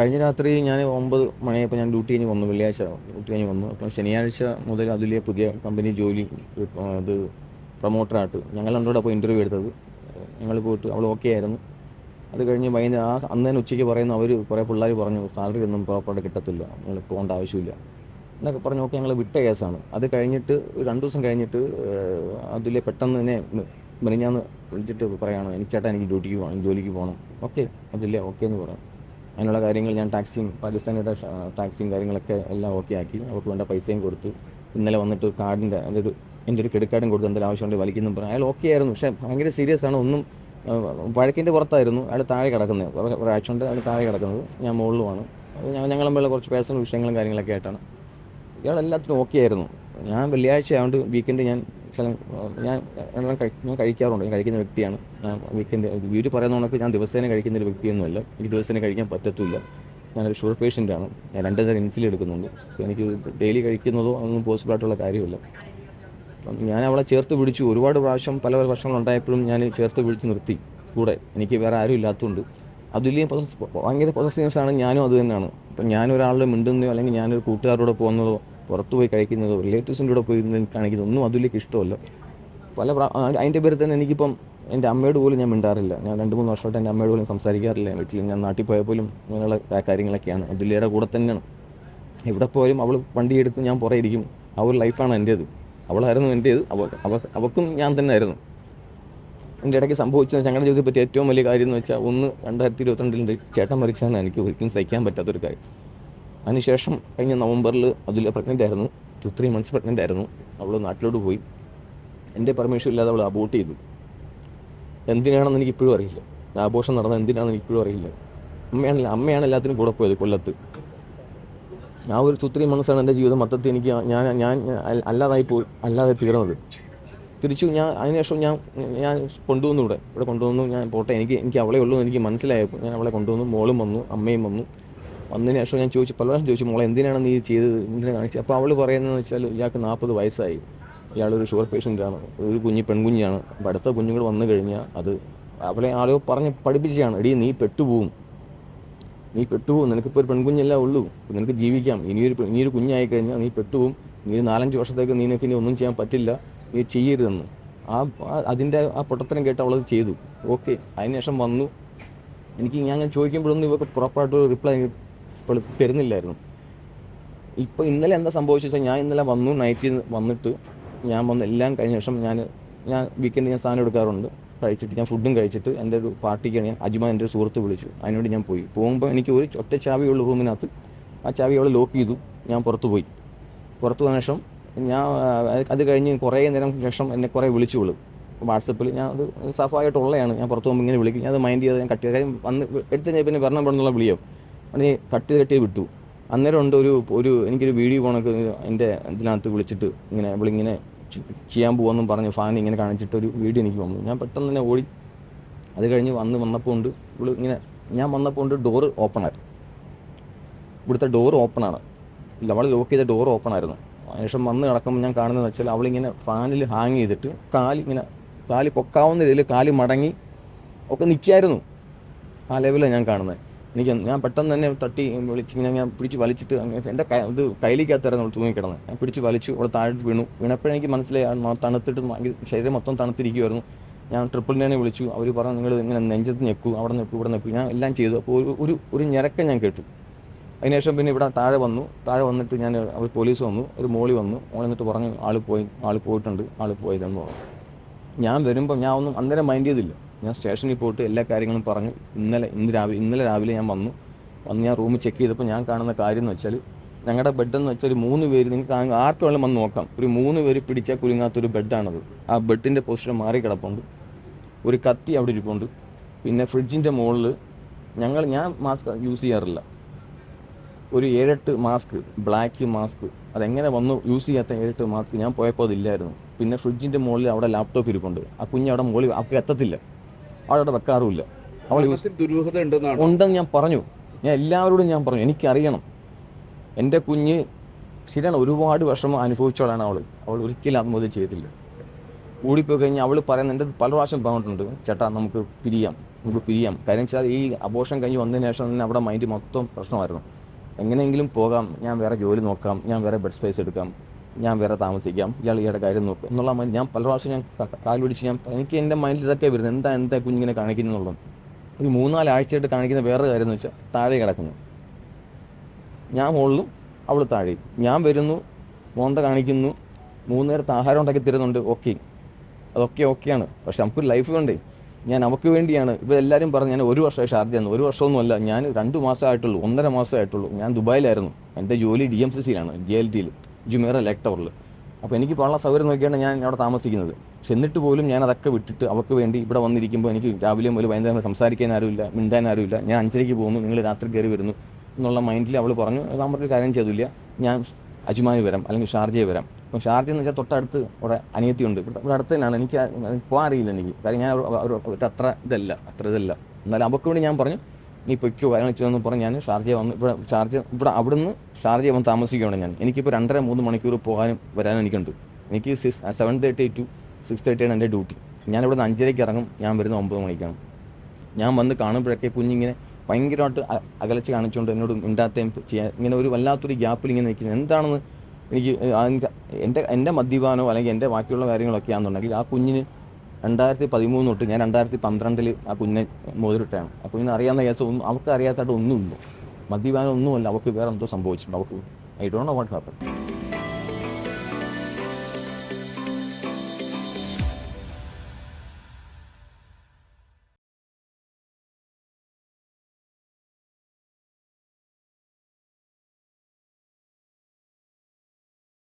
കഴിഞ്ഞ രാത്രി ഞാൻ ഒമ്പത് മണിയായപ്പോൾ ഞാൻ ഡ്യൂട്ടി കഴിഞ്ഞ് വന്നു വെള്ളിയാഴ്ച ഡ്യൂട്ടി കഴിഞ്ഞ് വന്നു. അപ്പം ശനിയാഴ്ച മുതൽ അതിലെ പുതിയ കമ്പനി ജോലി അത് പ്രൊമോട്ടറായിട്ട് ഞങ്ങൾ രണ്ടോടെ അപ്പോൾ ഇന്റർവ്യൂ എടുത്തത്. ഞങ്ങൾ പോയിട്ട് അവൾ ഓക്കെ ആയിരുന്നു. അത് കഴിഞ്ഞ് വൈകുന്നേരം ആ അന്ന് തന്നെ ഉച്ചയ്ക്ക് പറയുന്നു അവർ കുറേ പിള്ളേർ പറഞ്ഞു സാലറി ഒന്നും പ്രോപ്പറായിട്ട് കിട്ടത്തില്ല നിങ്ങൾ പോകേണ്ട ആവശ്യമില്ല. എന്നൊക്കെ പറഞ്ഞു ഓക്കെ ഞങ്ങൾ വിട്ട കേസാണ്. അത് കഴിഞ്ഞിട്ട് രണ്ട് ദിവസം കഴിഞ്ഞിട്ട് അതിൽ പെട്ടെന്ന് തന്നെ മെനിഞ്ഞാന്ന് വിളിച്ചിട്ട് പറയുകയാണ് എനിക്ക് ചേട്ടാ എനിക്ക് ഡ്യൂട്ടിക്ക് പോകണം ജോലിക്ക് പോകണം. ഓക്കെ അതില്ലേ ഓക്കെ എന്ന് പറയാം അതിനുള്ള കാര്യങ്ങൾ ഞാൻ ടാക്സിയും പാകിസ്ഥാനിയുടെ ടാക്സിയും കാര്യങ്ങളൊക്കെ എല്ലാം ഓക്കെ ആക്കി. അവർക്ക് വേണ്ട പൈസയും കൊടുത്തു. ഇന്നലെ വന്നിട്ട് കാർഡിന്റെ അതായത് എന്റെ ഒരു ക്രെഡിറ്റ് കാർഡും കൊടുത്തു. എന്തെങ്കിലും ആവശ്യമുണ്ട് വലിക്കുന്നു പറഞ്ഞു. അയാൾ ഓക്കെ ആയിരുന്നു. പക്ഷേ ഭയങ്കര സീരിയസ് ആണ്. ഒന്നും വഴക്കിന്റെ പുറത്തായിരുന്നു. അയാൾ താഴെ കിടക്കുന്നത്. ഒരാഴ്ച കൊണ്ട് അയാൾ താഴെ കിടക്കുന്നത്. ഞാൻ മുകളിലുമാണ്. ഞാൻ ഞങ്ങൾ തമ്മിലുള്ള കുറച്ച് പേഴ്സണൽ വിഷയങ്ങളും കാര്യങ്ങളൊക്കെ ആയിട്ടാണ്. ഇയാൾ എല്ലാത്തിനും ഓക്കെ ആയിരുന്നു. ഞാൻ വെള്ളിയാഴ്ച ആയതുകൊണ്ട് വീക്കെൻഡ് ഞാൻ ചില ഞാൻ ഞാൻ കഴിക്കാറുണ്ട്. ഞാൻ കഴിക്കുന്ന വ്യക്തിയാണ്. വീക്കെൻഡ് വീട്ടിൽ പറയുന്ന കണക്ക് ഞാൻ ദിവസേന കഴിക്കുന്ന ഒരു വ്യക്തിയൊന്നുമല്ല. എനിക്ക് ദിവസേന കഴിക്കാൻ പറ്റത്തില്ല ഞാനൊരു ഷുഗർ പേഷ്യന്റാണ്. ഞാൻ രണ്ട് നേരം ഇൻസുലിൻ എടുക്കുന്നുണ്ട്. എനിക്ക് ഡെയിലി കഴിക്കുന്നതോ അതൊന്നും പോസിബിൾ ആയിട്ടുള്ള കാര്യമില്ല. ഞാൻ അവളെ ചേർത്ത് പിടിച്ചു. ഒരുപാട് പ്രാവശ്യം പല പല പ്രശ്നങ്ങൾ ഉണ്ടായപ്പോഴും ഞാൻ ചേർത്ത് പിടിച്ച് നിർത്തി. കൂടെ എനിക്ക് വേറെ ആരും ഇല്ലാത്തതുകൊണ്ട്. അതിലെയും ഭയങ്കര പൊസസീവ്സ് ആണ്. ഞാനും അത് തന്നെയാണ്. അപ്പം ഞാനൊരാളുടെ മിണ്ടുന്നതോ അല്ലെങ്കിൽ ഞാനൊരു കൂട്ടുകാരോട് പോകുന്നതോ പുറത്ത് പോയി കഴിക്കുന്നതോ റിലേറ്റീവ്സിന്റെ കൂടെ പോയി ഇരുന്ന് കാണിക്കുന്നതോ ഒന്നും അതിലേക്ക് ഇഷ്ടമല്ല. പല അതിന്റെ പേരിൽ തന്നെ എനിക്കിപ്പം എന്റെ അമ്മയോട് പോലും ഞാൻ മിണ്ടാറില്ല. ഞാൻ രണ്ട് മൂന്ന് വർഷമായിട്ട് എന്റെ അമ്മയോട് പോലും സംസാരിക്കാറില്ല. വീട്ടിൽ ഞാൻ നാട്ടിൽ പോയാൽ പോലും അങ്ങനെയുള്ള കാര്യങ്ങളൊക്കെയാണ്. അതിലേറെ കൂടെ തന്നെയാണ്. എവിടെ പോയാലും അവൾ വണ്ടി എടുത്ത് ഞാൻ പുറകെ ഇരിക്കും. ആ ഒരു ലൈഫാണ് എന്റേത്. അവളായിരുന്നു എന്റേത്. അവ അവ അവൾക്കും ഞാൻ തന്നെ ആയിരുന്നു എന്റെ ഇടയ്ക്ക് സംഭവിച്ചത് ഞങ്ങളുടെ ജീവിതത്തെ പറ്റി ഏറ്റവും വലിയ കാര്യം എന്ന് വെച്ചാൽ ഒന്ന് രണ്ടായിരത്തി ഇരുപത്തിരണ്ടിൽ ചേട്ടൻ മരിച്ചാണ് എനിക്ക് ഒരിക്കലും സഹിക്കാൻ പറ്റാത്തൊരു കാര്യം. അതിനുശേഷം കഴിഞ്ഞ നവംബറിൽ അതിൽ പ്രഗ്നന്റ് ആയിരുന്നു. ടു ത്രീ മന്ത്സ് പ്രഗ്നന്റ് ആയിരുന്നു. അവൾ നാട്ടിലോട്ട് പോയി. എന്റെ പെർമിഷൻ ഇല്ലാതെ അവൾ അബോട്ട് ചെയ്തു. എന്തിനാണെന്ന് എനിക്ക് ഇപ്പോഴും അറിയില്ല. ആഘോഷം നടന്നത് എന്തിനാണെന്ന് എനിക്ക് ഇപ്പോഴും അറിയില്ല. അമ്മയാണ് അമ്മയാണ് എല്ലാത്തിനും കൂടെ പോയത് കൊല്ലത്ത്. ആ ഒരു ടു മനസ്സാണ് എന്റെ ജീവിതം. മൊത്തത്തിൽ എനിക്ക് ഞാൻ ഞാൻ അല്ല- അല്ലാതായി പോയി അല്ലാതെ തീർന്നത്. തിരിച്ചു ഞാൻ അതിനുശേഷം ഞാൻ ഞാൻ കൊണ്ടുവന്നു ഇവിടെ. ഇവിടെ കൊണ്ടുവന്നു ഞാൻ പോട്ടെ. എനിക്ക് എനിക്ക് അവളെ ഉള്ളൂ എനിക്ക് മനസ്സിലായപ്പോൾ ഞാൻ അവളെ കൊണ്ടുവന്നു. മോളും വന്നു അമ്മയും വന്നു. വന്നതിന് ശേഷം ഞാൻ ചോദിച്ചു പല പ്രാവശ്യം ചോദിച്ചു മോളെ എന്തിനാണ് നീ ചെയ്തത്? എന്തിനാ കാണിച്ചത് അപ്പോൾ അവൾ പറയുന്നതെന്ന് വെച്ചാൽ ഇയാൾക്ക് നാൽപ്പത് വയസ്സായി. ഇയാളൊരു ഷുഗർ പേഷ്യന്റാണ് ഒരു കുഞ്ഞ് പെൺകുഞ്ഞാണ്. അപ്പോൾ അടുത്ത കുഞ്ഞുങ്ങൾ വന്നു കഴിഞ്ഞാൽ അത് അവളെ ആളോ പറഞ്ഞ് പഠിപ്പിച്ചാണ് എടീ നീ പെട്ടുപോകും നീ പെട്ടുപോകും നിനക്കിപ്പോൾ ഒരു പെൺകുഞ്ഞല്ല ഉള്ളൂ. നിനക്ക് ജീവിക്കാം. ഇനിയൊരു ഇനിയൊരു കുഞ്ഞായി കഴിഞ്ഞാൽ നീ പെട്ടുപോകും നീ ഒരു നാലഞ്ച് വർഷത്തേക്ക് നിനക്ക് ഇനി ഒന്നും ചെയ്യാൻ പറ്റില്ല. നീ ചെയ്യരുതെന്ന്. ആ അതിന്റെ ആ പൊട്ടത്തരം കേട്ട് അവളത് ചെയ്തു. ഓക്കെ. അതിനുശേഷം വന്നു. എനിക്ക് ഞാൻ ചോദിക്കുമ്പോഴൊന്നും ഇവർക്ക് പ്രോപ്പറായിട്ട് റിപ്ലൈ തരുന്നില്ലായിരുന്നു ഇപ്പോൾ ഇന്നലെ എന്താ സംഭവിച്ചു ഞാൻ ഇന്നലെ വന്നു നൈറ്റിൽ വന്നിട്ട് ഞാൻ വന്ന് എല്ലാം കഴിഞ്ഞ ശേഷം ഞാൻ ഞാൻ വീക്കെൻഡ് ഞാൻ സാധനം എടുക്കാറുണ്ട്. കഴിച്ചിട്ട് ഞാൻ ഫുഡും കഴിച്ചിട്ട് എന്റെ ഒരു പാർട്ടിക്കാണ് ഞാൻ അജ്മാൻ എന്റെ ഒരു സുഹൃത്ത് വിളിച്ചു. അതിനോട് ഞാൻ പോയി. പോകുമ്പോൾ എനിക്ക് ഒരു ഒറ്റ ചാവിയുള്ള റൂമിനകത്ത്. ആ ചാവി അവളെ ലോക്ക് ചെയ്തു. ഞാൻ പുറത്ത് പോയി. പുറത്ത് പോയ ശേഷം ഞാൻ അത് കഴിഞ്ഞ് കുറേ നേരം ശേഷം എന്നെ കുറേ വിളിച്ചു വിളും വാട്സപ്പിൽ ഞാൻ അത് സഫായിട്ടുള്ളതാണ് ഞാൻ പുറത്ത് പോകുമ്പോൾ ഇങ്ങനെ വിളിക്കും. ഞാൻ അത് മൈൻഡ് ചെയ്ത് ഞാൻ കട്ട് ചെയ്ത് വന്ന് എടുത്ത് പിന്നെ വരണം പെടുന്നുള്ള വിളിയോ അങ്ങനെ കട്ട് കട്ടി വിട്ടു. അന്നേരം ഉണ്ട് ഒരു ഒരു എനിക്കൊരു വീഡിയോ പോണക്ക് എന്റെ ഇതിനകത്ത് വിളിച്ചിട്ട് ഇങ്ങനെ ഇവളിങ്ങനെ ചെയ്യാൻ പോകുമെന്നും പറഞ്ഞ് ഫാൻ ഇങ്ങനെ കാണിച്ചിട്ട് ഒരു വീഡിയോ എനിക്ക് വന്നു. ഞാൻ പെട്ടെന്ന് തന്നെ ഓടി. അത് കഴിഞ്ഞ് വന്ന് വന്നപ്പോൾ ഉണ്ട് ഇവൾ ഇങ്ങനെ ഞാൻ വന്നപ്പോൾ ഉണ്ട് ഡോറ് ഓപ്പൺ ആയിരുന്നു. ഇവിടുത്തെ ഡോർ ഓപ്പൺ ആണ്. അവൾ ലോക്ക് ചെയ്ത ഡോർ ഓപ്പൺ ആയിരുന്നു. ശേഷം വന്ന് കിടക്കുമ്പോൾ ഞാൻ കാണുന്നത് വെച്ചാൽ അവളിങ്ങനെ ഫാനിൽ ഹാങ് ചെയ്തിട്ട് കാൽ ഇങ്ങനെ കാൽ പൊക്കാവുന്ന രീതിയിൽ കാൽ മടങ്ങി ഒക്കെ നിൽക്കായിരുന്നു ആ ലെവലാണ് ഞാൻ കാണുന്നത്. എനിക്ക് ഞാൻ പെട്ടെന്ന് തന്നെ തട്ടി വിളിച്ച് ഇങ്ങനെ ഞാൻ പിടിച്ച് വലിച്ചിട്ട് അങ്ങനെ എന്റെ ഇത് കയ്യിലേക്കകത്തായിരുന്നു അവൾ തൂങ്ങിക്കിടന്നത് ഞാൻ പിടിച്ച് വലിച്ചു അവൾ താഴെ വീണു. വീണപ്പോഴേ എനിക്ക് മനസ്സിലായി തണുത്തിട്ട് ശരീരം മൊത്തം തണുത്തിരിക്കുമായിരുന്നു ഞാൻ ട്രിപ്പിൾ നയനെ വിളിച്ചു. അവർ പറഞ്ഞു നിങ്ങൾ ഇങ്ങനെ നെഞ്ചത്ത് ഞെക്കൂ അവിടെ നിൽക്കൂ ഇവിടെ നിൽക്കൂ ഞാൻ എല്ലാം ചെയ്തു. അപ്പോൾ ഒരു ഒരു ഒരു ഞരക്കം ഞാൻ കേട്ടു. അതിനുശേഷം പിന്നെ ഇവിടെ താഴെ വന്നു. താഴെ വന്നിട്ട് ഞാൻ അവർ പോലീസ് വന്നു ഒരു മോളി വന്നു. മോളി എന്നിട്ട് പറഞ്ഞു ആൾ പോയി ആൾ പോയിട്ടുണ്ട് ആൾ പോയതെന്ന് പറഞ്ഞു. ഞാൻ വരുമ്പോൾ ഞാൻ ഒന്നും അന്നേരം മൈൻഡ് ചെയ്തില്ല. ഞാൻ സ്റ്റേഷനിൽ പോയിട്ട് എല്ലാ കാര്യങ്ങളും പറഞ്ഞു. ഇന്നലെ ഇന്ന് രാവിലെ ഇന്നലെ രാവിലെ ഞാൻ വന്നു. വന്ന് ഞാൻ റൂമിൽ ചെക്ക് ചെയ്തപ്പോൾ ഞാൻ കാണുന്ന കാര്യം എന്ന് വെച്ചാൽ ഞങ്ങളുടെ ബെഡ് എന്ന് വെച്ചാൽ ഒരു മൂന്ന് പേര് നിങ്ങൾക്ക് ആർക്ക് വേണം വന്ന് നോക്കാം. ഒരു മൂന്ന് പേര് പിടിച്ചാൽ കുലുങ്ങാത്തൊരു ബെഡാണത് ആ ബെഡിന്റെ പൊസിഷൻ മാറി കിടപ്പുണ്ട്. ഒരു കത്തി അവിടെ ഇരിപ്പുണ്ട്. പിന്നെ ഫ്രിഡ്ജിന്റെ മുകളിൽ ഞങ്ങൾ ഞാൻ മാസ്ക് യൂസ് ചെയ്യാറില്ല. ഒരു ഏഴെട്ട് മാസ്ക് ബ്ലാക്ക് മാസ്ക് അതെങ്ങനെ വന്നു യൂസ് ചെയ്യാത്ത ഏഴെട്ട് മാസ്ക് ഞാൻ പോയപ്പോൾ അതില്ലായിരുന്നു. പിന്നെ ഫ്രിഡ്ജിന്റെ മുകളിൽ അവിടെ ലാപ്ടോപ്പ് ഇരിപ്പുണ്ട്. ആ കുഞ്ഞ് അവിടെ മുകളിൽ അപ്പം എത്തത്തില്ല. അവിടെ വെക്കാറുമില്ല. അവൾ ദുരൂഹത ഉണ്ടെന്നാണ് ഉണ്ടെന്ന് ഞാൻ പറഞ്ഞു. ഞാൻ എല്ലാവരോടും ഞാൻ പറഞ്ഞു. എനിക്കറിയണം. എന്റെ കുഞ്ഞ് ശരിയാണ് ഒരുപാട് വിഷമം അനുഭവിച്ചവളാണ് അവൾ. അവൾ ഒരിക്കലും ആത്മഹത്യ ചെയ്തില്ല കൂടിപ്പോയി കഴിഞ്ഞാൽ അവൾ പറയുന്ന എന്റെ പല പ്രാവശ്യം പറഞ്ഞിട്ടുണ്ട്. ചേട്ടാ നമുക്ക് പിരിയാം. നമുക്ക് പിരിയാം. കാര്യം വെച്ചാൽ ഈ അബോഷൻ കഴിഞ്ഞ് വന്നതിന് ശേഷം തന്നെ അവിടെ മൈൻഡ് മൊത്തം പ്രശ്നമായിരുന്നു. എങ്ങനെയെങ്കിലും പോകാം. ഞാൻ വേറെ ജോലി നോക്കാം. ഞാൻ വേറെ ബെഡ് സ്പേസ് എടുക്കാം. ഞാൻ വേറെ താമസിക്കാം. ഇയാൾ ഇയാളുടെ കാര്യം നോക്കും. എന്നുള്ള മൈൻഡ് ഞാൻ പല പ്രാവശ്യം ഞാൻ കാൽ പിടിച്ച് ഞാൻ എനിക്ക് എന്റെ മൈൻഡിൽ ഇതൊക്കെ വരുന്നത് എന്താ എന്താ കുഞ്ഞിങ്ങനെ കാണിക്കുന്നുള്ളത് ഒരു മൂന്നാൽ ആഴ്ചയായിട്ട് കാണിക്കുന്ന വേറെ കാര്യം എന്ന് വെച്ചാൽ താഴെ കിടക്കുന്നു. ഞാൻ മുകളിലും അവൾ താഴെ ഞാൻ വരുന്നു മോന്ത കാണിക്കുന്നു മൂന്ന് നേരത്തെ ആഹാരം ഉണ്ടാക്കി തരുന്നുണ്ട് ഓക്കെ. അതൊക്കെ ഓക്കെയാണ്. പക്ഷെ നമുക്കൊരു ലൈഫ് വേണ്ടേ? ഞാൻ നമുക്ക് വേണ്ടിയാണ്. ഇവരെല്ലാവരും പറഞ്ഞു ഞാൻ ഒരു വർഷമായി ഷാർജ ഒരു വർഷമൊന്നുമല്ല ഞാൻ രണ്ട് മാസമായിട്ടുള്ളൂ ഒന്നര മാസമായിട്ടുള്ളൂ. ഞാൻ ദുബായിലായിരുന്നു. എന്റെ ജോലി ഡി എം സി സിയിലാണ് ജി എൽ ടിയിൽ ജുമേറ ലെക് ടവറിൽ. അപ്പോൾ എനിക്ക് ഉള്ള സൗകര്യം നോക്കിയാണ് ഞാൻ അവിടെ താമസിക്കുന്നത്. പക്ഷെ എന്നിട്ട് പോലും ഞാൻ അതൊക്കെ വിട്ടിട്ട് അവർക്ക് വേണ്ടി ഇവിടെ വന്നിരിക്കുമ്പോൾ എനിക്ക് രാവിലെയും ഒരു വൈകുന്നേരം സംസാരിക്കാൻ ആരുമില്ല മിണ്ടാൻ ആരുമില്ല. ഞാൻ അഞ്ചരയ്ക്ക് പോകുന്നു നിങ്ങൾ രാത്രി കയറി വരുന്നു എന്നുള്ള മൈൻഡിൽ അവൾ പറഞ്ഞു ഒരു കാര്യം ചെയ്തില്ല. ഞാൻ അജുമാനി വരാം അല്ലെങ്കിൽ ഷാർജയെ വരാം. അപ്പം ഷാർജ എന്ന് വെച്ചാൽ തൊട്ടടുത്ത് അവിടെ അനിയത്തിയുണ്ട്. ഇവിടെ ഇവിടെ അടുത്ത് തന്നെയാണ് എനിക്ക് പോകാൻ അറിയില്ല എനിക്ക്. കാര്യം ഞാൻ ഒരു അത്ര ഇതല്ല അത്ര ഇതല്ല. എന്നാലും അവർക്ക് വേണ്ടി ഞാൻ പറഞ്ഞു നീ പൊയ്ക്കോ കാര്യങ്ങൾ ചെയ്തെന്ന് പറഞ്ഞ് ഞാൻ ഷാർജ വന്ന് ഇവിടെ ഷാർജ ഇവിടെ അവിടുന്ന് ഷാർജ വന്ന് താമസിക്കുകയാണ് ഞാൻ. എനിക്കിപ്പോൾ രണ്ടര മൂന്ന് മണിക്കൂർ പോകാനും വരാനും എനിക്കുണ്ട്. എനിക്ക് six seven thirty to six തേർട്ടിയാണ് എന്റെ ഡ്യൂട്ടി. ഞാൻ ഇവിടുന്ന് അഞ്ചരയ്ക്ക് ഇറങ്ങും. ഞാൻ വരുന്ന ഒമ്പത് മണിക്കാണ്. ഞാൻ വന്ന് കാണുമ്പോഴൊക്കെ കുഞ്ഞിങ്ങനെ ഭയങ്കരമായിട്ട് അകലച്ച് കാണിച്ചുകൊണ്ട് എന്നോട് മിണ്ടാത്തയും ചെയ്യാൻ ഇങ്ങനെ ഒരു വല്ലാത്തൊരു ഗ്യാപ്പിൽ ഇങ്ങനെ നിൽക്കുന്നത് എന്താണെന്ന് എനിക്ക് എന്റെ എന്റെ മദ്യപാനോ അല്ലെങ്കിൽ എന്റെ ബാക്കിയുള്ള കാര്യങ്ങളൊക്കെ ആണെന്നുണ്ടെങ്കിൽ ആ കുഞ്ഞിന് രണ്ടായിരത്തി പതിമൂന്ന് തൊട്ട് ഞാൻ രണ്ടായിരത്തി പന്ത്രണ്ടിൽ ആ കുഞ്ഞെ മോതിരിട്ടാണ് ആ കുഞ്ഞിനെ അറിയാവുന്ന കേസ് ഒന്നും അവർക്ക് അറിയാത്തതായിട്ട് ഒന്നുമില്ല. മദ്യപാനം ഒന്നുമല്ല. അവർക്ക് വേറെ എന്തോ സംഭവിച്ചിട്ടുണ്ട്. അവർക്ക് I don't know what happen.